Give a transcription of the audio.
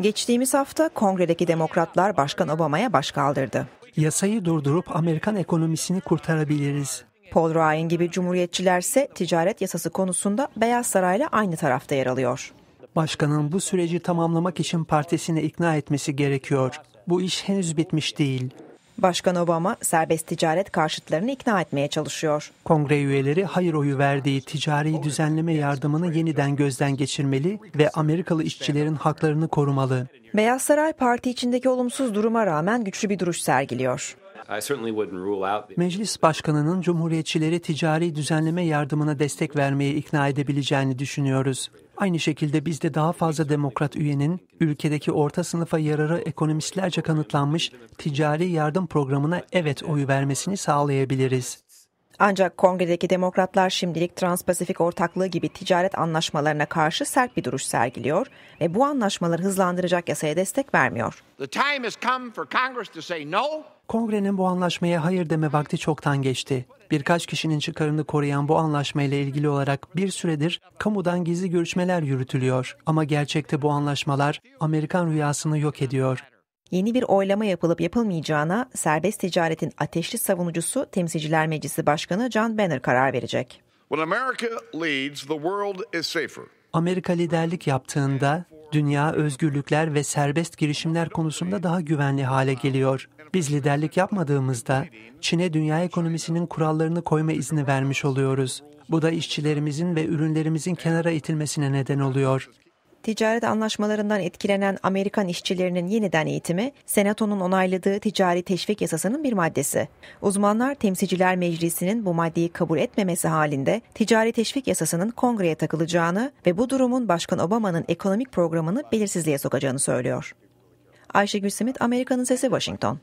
Geçtiğimiz hafta kongredeki demokratlar Başkan Obama'ya baş kaldırdı. Yasayı durdurup Amerikan ekonomisini kurtarabiliriz. Paul Ryan gibi cumhuriyetçilerse ticaret yasası konusunda Beyaz Saray'la aynı tarafta yer alıyor. Başkanın bu süreci tamamlamak için partisini ikna etmesi gerekiyor. Bu iş henüz bitmiş değil. Başkan Obama serbest ticaret karşıtlarını ikna etmeye çalışıyor. Kongre üyeleri hayır oyu verdiği ticari düzenleme yardımını yeniden gözden geçirmeli ve Amerikalı işçilerin haklarını korumalı. Beyaz Saray parti içindeki olumsuz duruma rağmen güçlü bir duruş sergiliyor. Meclis başkanının cumhuriyetçileri ticari düzenleme yardımına destek vermeye ikna edebileceğini düşünüyoruz. Aynı şekilde biz de daha fazla demokrat üyenin ülkedeki orta sınıfa yararı ekonomistlerce kanıtlanmış ticari yardım programına evet oyu vermesini sağlayabiliriz. Ancak kongredeki demokratlar şimdilik Trans-Pasifik ortaklığı gibi ticaret anlaşmalarına karşı sert bir duruş sergiliyor ve bu anlaşmaları hızlandıracak yasaya destek vermiyor. Kongrenin bu anlaşmaya hayır deme vakti çoktan geçti. Birkaç kişinin çıkarını koruyan bu anlaşmayla ilgili olarak bir süredir kamudan gizli görüşmeler yürütülüyor. Ama gerçekte bu anlaşmalar Amerikan rüyasını yok ediyor. Yeni bir oylama yapılıp yapılmayacağına serbest ticaretin ateşli savunucusu Temsilciler Meclisi Başkanı John Boehner karar verecek. Amerika liderlik yaptığında dünya özgürlükler ve serbest girişimler konusunda daha güvenli hale geliyor. Biz liderlik yapmadığımızda Çin'e dünya ekonomisinin kurallarını koyma izni vermiş oluyoruz. Bu da işçilerimizin ve ürünlerimizin kenara itilmesine neden oluyor. Ticaret anlaşmalarından etkilenen Amerikan işçilerinin yeniden eğitimi, Senato'nun onayladığı ticari teşvik yasasının bir maddesi. Uzmanlar Temsilciler Meclisi'nin bu maddeyi kabul etmemesi halinde ticari teşvik yasasının kongreye takılacağını ve bu durumun Başkan Obama'nın ekonomik programını belirsizliğe sokacağını söylüyor. Ayşegül Simit, Amerika'nın Sesi, Washington.